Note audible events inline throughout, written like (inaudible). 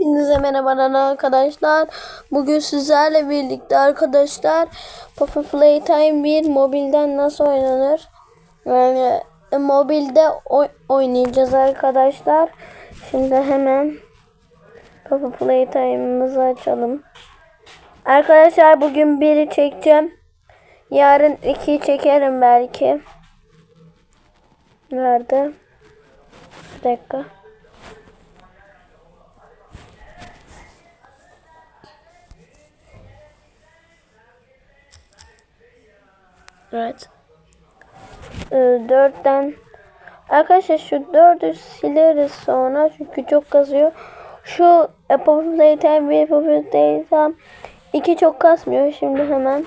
Hepinize merhabalar arkadaşlar. Bugün sizlerle birlikte arkadaşlar Poppy Playtime 1 mobilden nasıl oynanır? Yani e, mobilde oy- oynayacağız arkadaşlar. Şimdi hemen Poppy Playtime'ımızı açalım. Arkadaşlar bugün biri çekeceğim. Yarın ikiyi çekerim belki. Nerede? Bir dakika. Evet. Ee, dörtten Arkadaşlar şu dördü sileriz sonra çünkü çok kazıyor. Şu Apple Playtime bir Apple Playtime çok kasmıyor. Şimdi hemen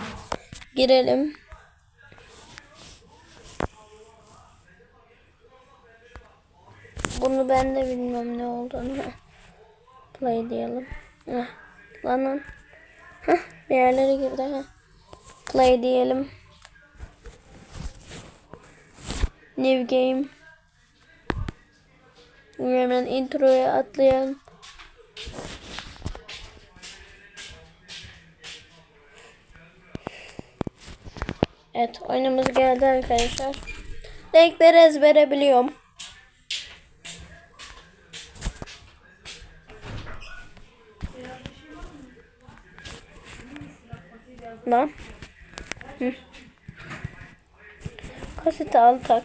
girelim. Bunu ben de bilmiyorum ne olduğunu. Play diyelim. Heh. Lan. Heh, bir yerlere girdi. Heh. Play diyelim. New game. Hemen introya atlayalım. Evet oyunumuz geldi arkadaşlar. Renkleri ezbere biliyorum. Lan. Hı. Kaseti al tak.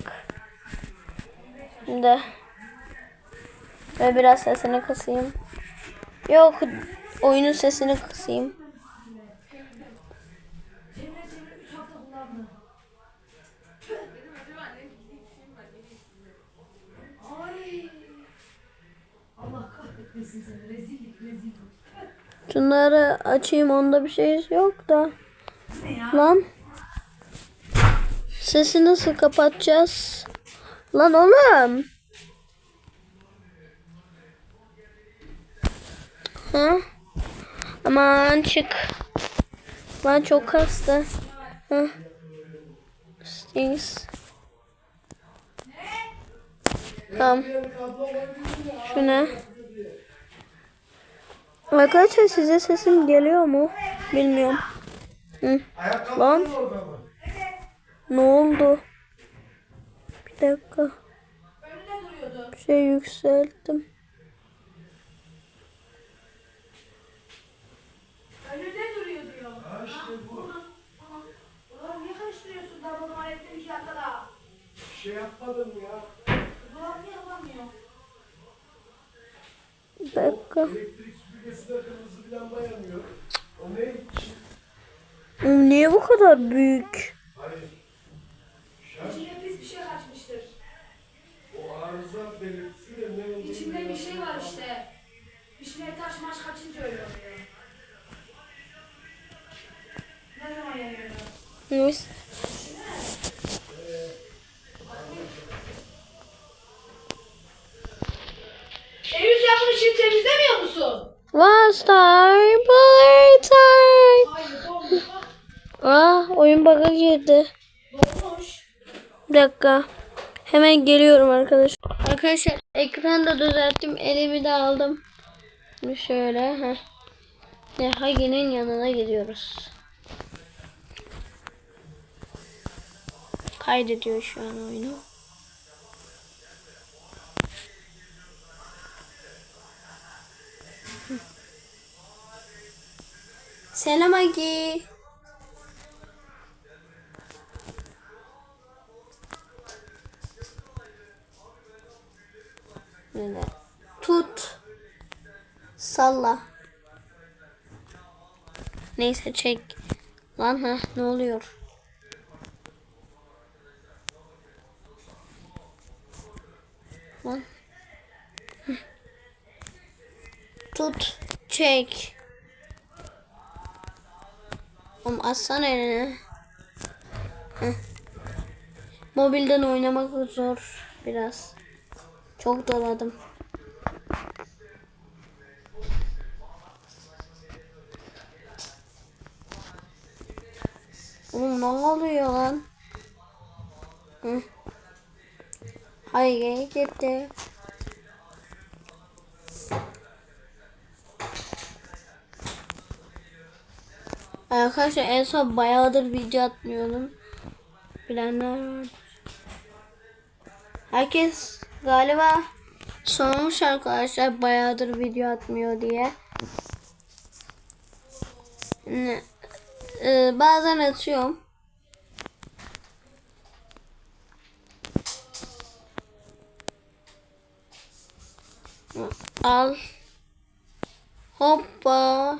Şimdi ve biraz sesini kısayım. Yok oyunun sesini kısayım. Şunları açayım onda bir şey yok da. Lan. Sesi nasıl kapatacağız? Lan oğlum. Ha? Aman çık. Lan çok hasta. Ha? Stings. Tamam. Şu ne? Arkadaşlar size sesim geliyor mu? Bilmiyorum. Hı. Lan. Ne oldu? Bir dakika. Bir şey yükselttim. Önünde duruyor diyor. Ha işte bu. Ulan niye karıştırıyorsun da bunu aletleri iki arkada? şey yapmadım ya. Ulan niye yapamıyor? Bir dakika. Elektrik süpürgesine kırmızı bir lamba yanıyor. O ne için? Niye bu kadar büyük? Hayır. İçine pis bir şey kaçmıştır. O arıza belirtisi de ne olduğunu İçinde bir şey var işte. İçine taş maş kaçınca öyle oluyor. Ne zaman yanıyor? Neyse. Şimdi temizlemiyor musun? Was time playtime. Hayır dolmuş bak. Ah oyun bug'a girdi. Dolmuş. Bir dakika. Hemen geliyorum arkadaşlar. Arkadaşlar ekranı da düzelttim. Elimi de aldım. Şöyle. Heh. Hagi'nin yanına gidiyoruz. Kaydediyor şu an oyunu. Selam Hagi. Böyle tut. Salla. Neyse çek. Lan ha ne oluyor? Lan. Tut. Çek. Oğlum atsana elini. Mobilden oynamak zor biraz. Çok doladım. Hayır gitti. Arkadaşlar en son bayağıdır video atmıyorum. Bilenler var. Herkes galiba sormuş arkadaşlar bayağıdır video atmıyor diye. Ne? Ee, bazen atıyorum. Al. Hoppa.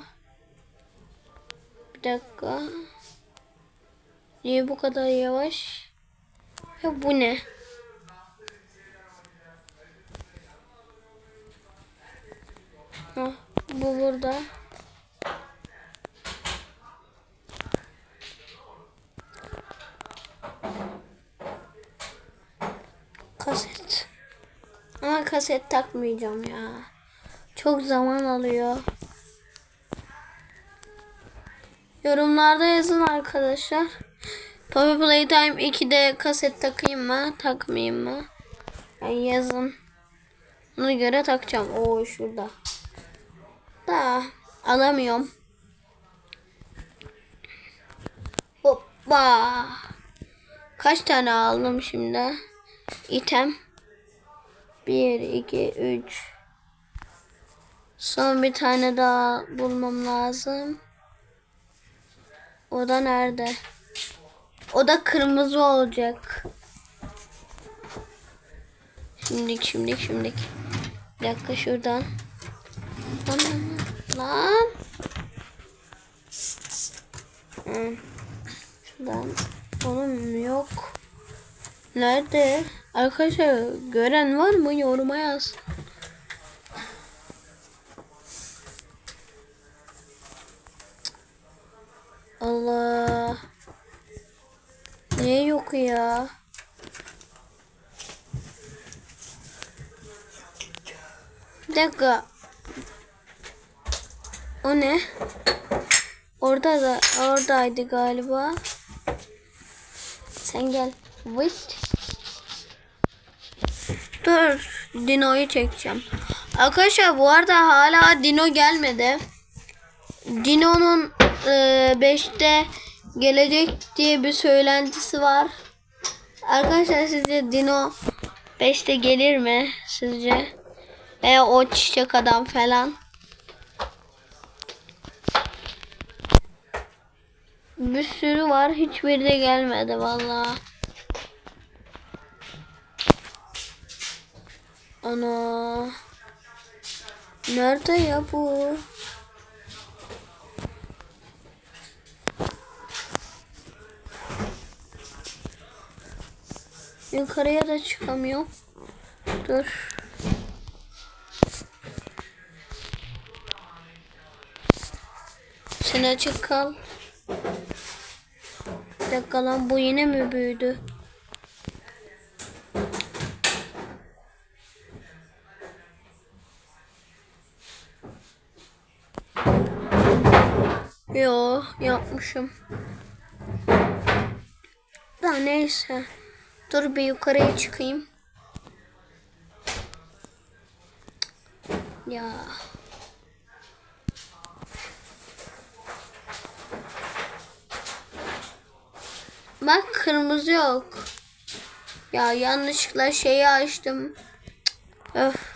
Bir dakika. Niye bu kadar yavaş? Ya bu ne? Ha, bu burada. Kaset. Ama kaset takmayacağım ya. Çok zaman alıyor. Yorumlarda yazın arkadaşlar. Poppy Playtime 2'de kaset takayım mı? Takmayayım mı? Yani yazın. Ona göre takacağım. Oo şurada. Da alamıyorum. Hoppa. Kaç tane aldım şimdi? İtem. 1, 2, 3. Son bir tane daha bulmam lazım. O da nerede? O da kırmızı olacak. Şimdilik şimdilik şimdilik. Bir dakika şuradan. Lan lan. Şuradan. Onun yok. Nerede? Arkadaşlar gören var mı? Yoruma yaz. Allah. Niye yok ya? Bir dakika. O ne? Orada da oradaydı galiba. Sen gel. Vış. Dur. Dino'yu çekeceğim. Arkadaşlar bu arada hala Dino gelmedi. Dino'nun 5'te gelecek diye bir söylentisi var. Arkadaşlar sizce Dino 5'te gelir mi sizce? Veya o çiçek adam falan. Bir sürü var. Hiçbiri de gelmedi vallahi. Ana. Nerede ya bu? Yukarıya da çıkamıyorum. Dur. Sen açık kal. Bir dakika lan bu yine mi büyüdü? Yo yapmışım. Da neyse. Dur bir yukarıya çıkayım. Ya. Bak kırmızı yok. Ya yanlışlıkla şeyi açtım. Öf.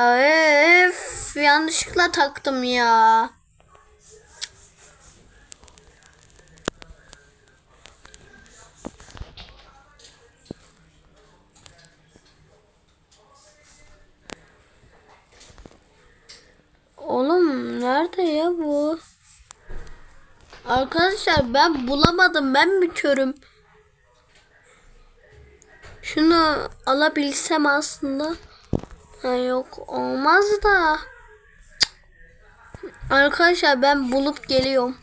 Öf, yanlışlıkla taktım ya. Oğlum nerede ya bu? Arkadaşlar ben bulamadım. Ben mi körüm? Şunu alabilsem aslında. Ha yok olmaz da. Arkadaşlar ben bulup geliyorum.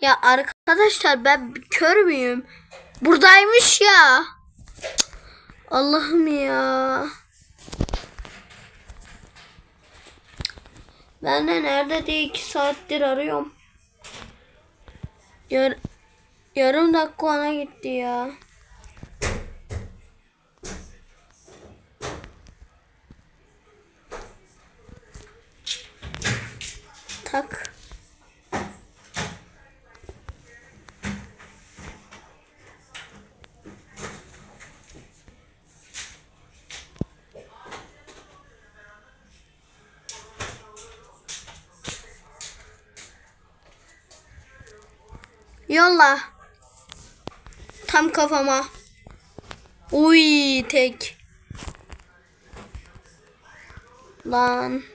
Ya arkadaşlar ben kör müyüm? Buradaymış ya. Allah'ım ya. Ben de nerede diye iki saattir arıyorum. Yar yarım dakika ona gitti ya. tak. Yolla. Tam kafama. Uy tek. Lan.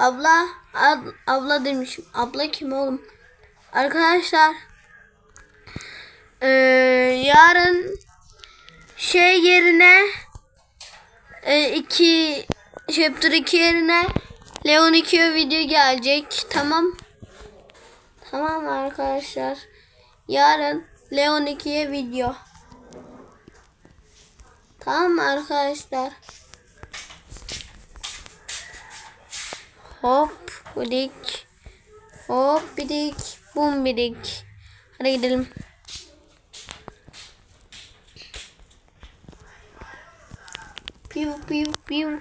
Abla, ab- abla demişim. Abla kim oğlum? Arkadaşlar, eee, yarın şey yerine e, iki chapter 2 yerine Leon 2 video gelecek. Tamam. Tamam arkadaşlar. Yarın Leon 2'ye video. Tamam arkadaşlar? Hop bidik. Hop bidik. Bum bidik. Hadi gidelim. Piu piu piu.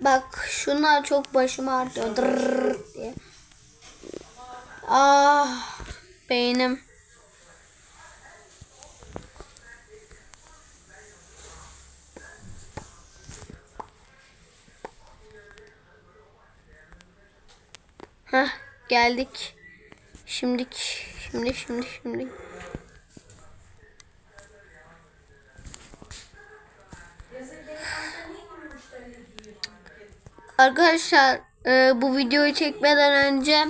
Bak şunlar çok başım ağrıyor. Dırrrr diye. Ah beynim. Heh geldik. Şimdik, şimdi, şimdi, şimdi. Arkadaşlar e, bu videoyu çekmeden önce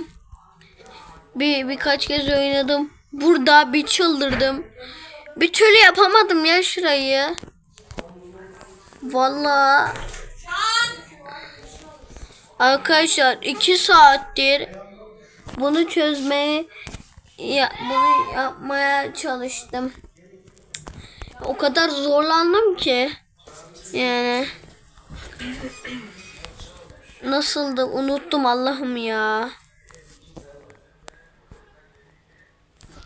bir birkaç kez oynadım. Burada bir çıldırdım. Bir türlü yapamadım ya şurayı. Vallahi Arkadaşlar iki saattir bunu çözmeye ya, bunu yapmaya çalıştım. O kadar zorlandım ki yani nasıldı unuttum Allah'ım ya.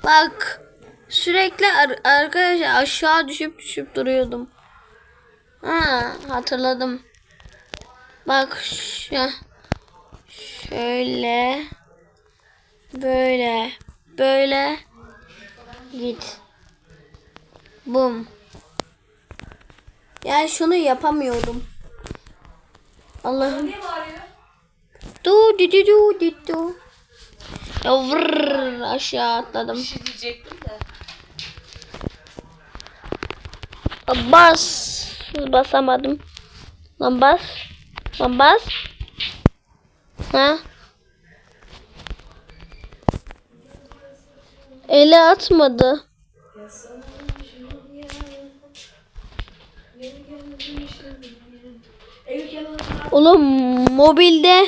Bak sürekli ar- arkadaşlar aşağı düşüp düşüp duruyordum. Ha hatırladım. Bak şu şöyle böyle böyle git. Bum. Ya şunu yapamıyordum. Allah'ım. Du du du du du du. Ya vırr aşağı atladım. şey diyecektim de. Bas. Basamadım. Lan bas. Lan. Ha? Ele atmadı. Oğlum mobilde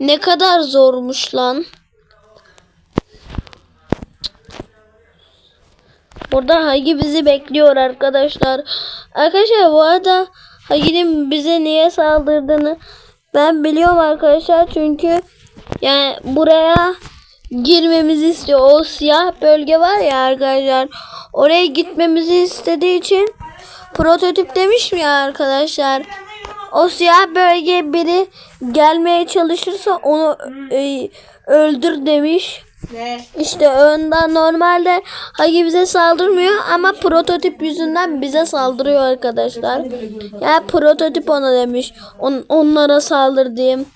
ne kadar zormuş lan. Burada Hagi bizi bekliyor arkadaşlar. Arkadaşlar bu arada Hagi'nin bize niye saldırdığını ben biliyorum arkadaşlar. Çünkü yani buraya girmemizi istiyor. O siyah bölge var ya arkadaşlar. Oraya gitmemizi istediği için prototip demişim ya arkadaşlar. O siyah bölge biri gelmeye çalışırsa onu e, öldür demiş. Ne? İşte önden normalde Hagi bize saldırmıyor ama prototip yüzünden bize saldırıyor arkadaşlar. Ya prototip ona demiş. On, onlara saldır diyeyim.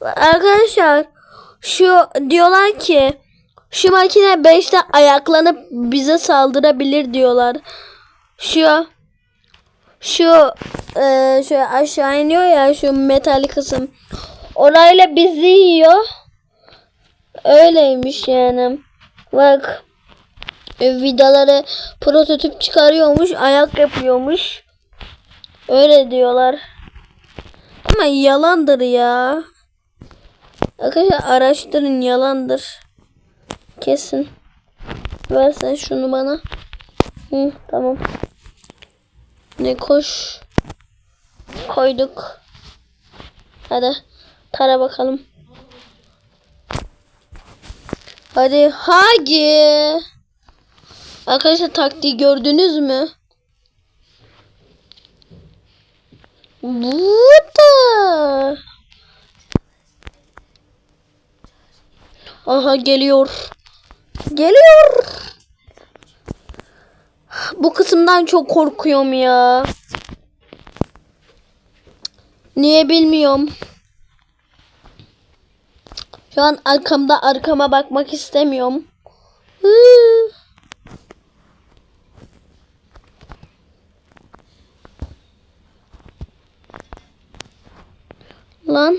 Arkadaşlar şu diyorlar ki şu makine 5'te ayaklanıp bize saldırabilir diyorlar. Şu şu e, şöyle aşağı iniyor ya şu metal kısım. Orayla bizi yiyor. Öyleymiş yani. Bak. e, Vidaları prototip çıkarıyormuş. Ayak yapıyormuş. Öyle diyorlar. Ama yalandır ya. Arkadaşlar araştırın yalandır. Kesin. Versen şunu bana. Hı, tamam. Ne koş. Koyduk. Hadi tara bakalım. Hadi Hagi. Arkadaşlar taktiği gördünüz mü? Burada. Aha geliyor. Geliyor. Bu kısımdan çok korkuyorum ya. Niye bilmiyorum. Şu an arkamda arkama bakmak istemiyorum. Hıı. Lan.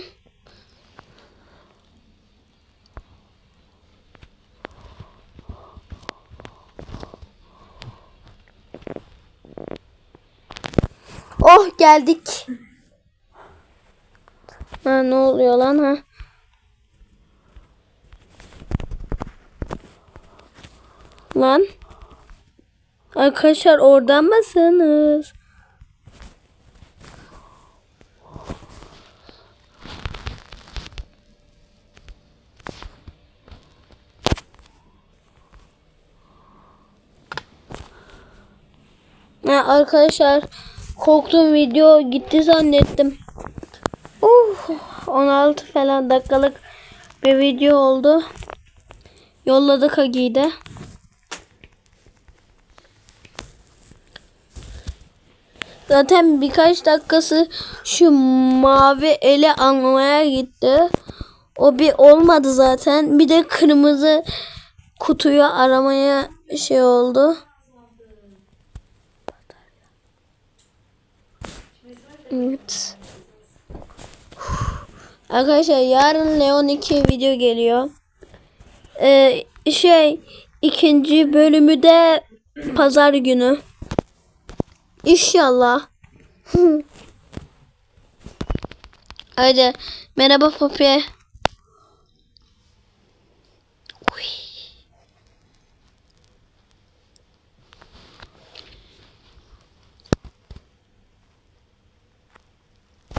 Oh geldik. Ha ne oluyor lan ha? Lan. Arkadaşlar oradan mısınız? Ha, arkadaşlar korktuğum video gitti zannettim. Uh, 16 falan dakikalık bir video oldu. Yolladık Hagi'yi de. Zaten birkaç dakikası şu mavi ele almaya gitti. O bir olmadı zaten. Bir de kırmızı kutuyu aramaya şey oldu. Evet. Arkadaşlar yarın Leon 2 video geliyor. Ee, şey ikinci bölümü de pazar günü. İnşallah. (laughs) Hadi merhaba Poppy.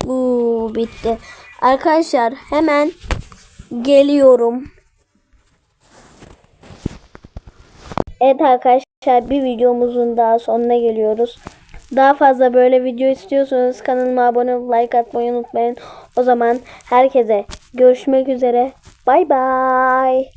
Uuu bitti. Arkadaşlar hemen geliyorum. Evet arkadaşlar bir videomuzun daha sonuna geliyoruz. Daha fazla böyle video istiyorsanız kanalıma abone olup like atmayı unutmayın. O zaman herkese görüşmek üzere. Bay bay.